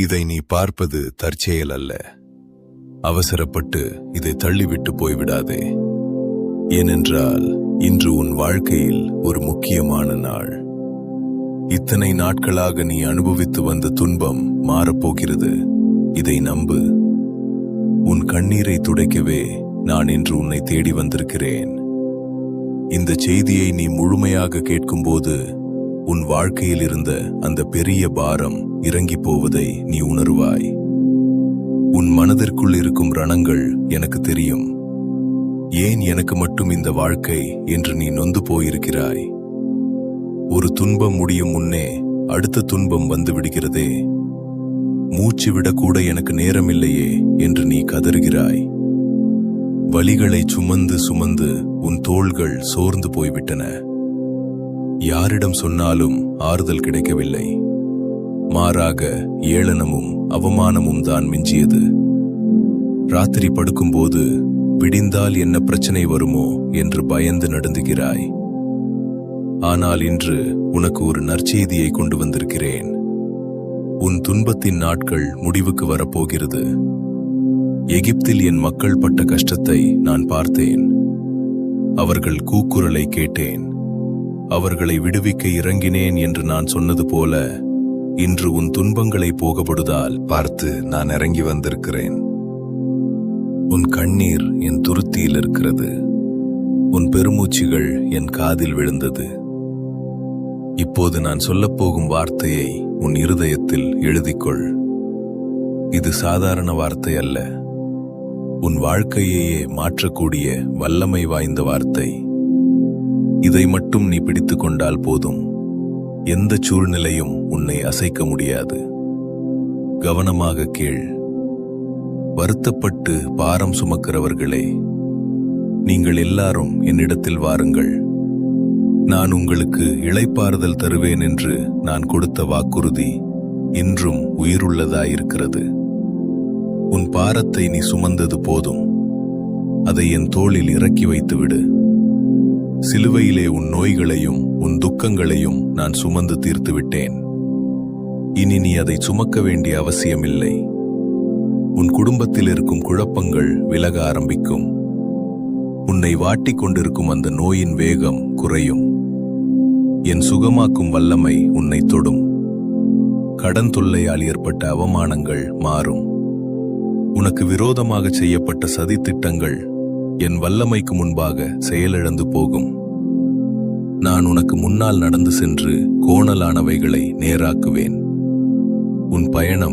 இதை நீ பார்ப்பது தற்செயல் அல்ல. அவசரப்பட்டு இதை தள்ளிவிட்டு போய்விடாதே. ஏனென்றால் இன்று உன் வாழ்க்கையில் ஒரு முக்கியமான நாள். இத்தனை நாட்களாக நீ அனுபவித்து வந்த துன்பம் மாறப்போகிறது. இதை நம்பு. உன் கண்ணீரை துடைக்கவே நான் இன்று உன்னை தேடி வந்திருக்கிறேன். இந்த செய்தியை நீ முழுமையாக கேட்கும்போது உன் வாழ்க்கையில் இருந்த அந்த பெரிய பாரம் இறங்கி போவதை நீ உணர்வாய். உன் மனதிற்குள் இருக்கும் ரணங்கள் எனக்கு தெரியும். ஏன் எனக்கு மட்டும் இந்த வாழ்க்கை என்று நீ நொந்து போயிருக்கிறாய்? ஒரு துன்பம் முடியும் முன்னே அடுத்த துன்பம் வந்துவிடுகிறதே. மூச்சு விடக்கூட எனக்கு நேரமில்லையே என்று நீ கதறுகிறாய். வலிகளை சுமந்து சுமந்து உன் தோள்கள் சோர்ந்து போய்விட்டன. யாரிடம் சொன்னாலும் ஆறுதல் கிடைக்கவில்லை. மாறாக ஏளனமும் அவமானமும் தான் மிஞ்சியது. ராத்திரி படுக்கும்போது விடிந்தால் என்ன பிரச்சனை வருமோ என்று பயந்து நடந்துகிறாய் ஆனால் இன்று உனக்கு ஒரு நற்செய்தியை கொண்டு வந்திருக்கிறேன். உன் துன்பத்தின் நாட்கள் முடிவுக்கு வரப்போகிறது. எகிப்தில் என் மக்கள் பட்ட கஷ்டத்தை நான் பார்த்தேன். அவர்கள் கூக்குரலை கேட்டேன். அவர்களை விடுவிக்க இறங்கினேன் என்று நான் சொன்னது போல இன்று உன் துன்பங்களை போகப்படுதால் பார்த்து நான் இறங்கி வந்திருக்கிறேன். உன் கண்ணீர் என் துருத்தியில் இருக்கிறது. உன் பெருமூச்சுகள் என் காதில் விழுந்தது. இப்போது நான் சொல்லப்போகும் வார்த்தையை உன் இருதயத்தில் எழுதிக்கொள். இது சாதாரண வார்த்தை அல்ல. உன் வாழ்க்கையையே மாற்றக்கூடிய வல்லமை வாய்ந்த வார்த்தை. இதை மட்டும் நீ பிடித்துக் கொண்டால் போதும். எந்த சூழ்நிலையும் உன்னை அசைக்க முடியாது. கவனமாக கேள். வருத்தப்பட்டு பாரம் சுமக்கிறவர்களே நீங்கள் எல்லாரும் என்னிடத்தில் வாருங்கள். நான் உங்களுக்கு இளைப்பாறுதல் தருவேன் என்று நான் கொடுத்த வாக்குறுதி இன்றும் உயிருள்ளதாயிருக்கிறது. உன் பாரத்தை நீ சுமந்தது போதும். அதை என் தோளில் இறக்கி வைத்துவிடு. சிலுவையிலே உன் நோய்களையும் உன் துக்கங்களையும் நான் சுமந்து தீர்த்து விட்டேன் இனி நீ அதை சுமக்க வேண்டிய அவசியமில்லை. உன் குடும்பத்தில் இருக்கும் குழப்பங்கள் விலக ஆரம்பிக்கும். உன்னை வாட்டிக் கொண்டிருக்கும் அந்த நோயின் வேகம் குறையும். என் சுகமாக்கும் வல்லமை உன்னை தொடும். கடன் தொல்லையால் ஏற்பட்ட அவமானங்கள் மாறும். உனக்கு விரோதமாக செய்யப்பட்ட சதித்திட்டங்கள் என் வல்லமைக்கு முன்பாக செயலிழந்து போகும். நான் உனக்கு முன்னால் நடந்து சென்று கோணலானவைகளை நேராக்குவேன். உன் பயணம்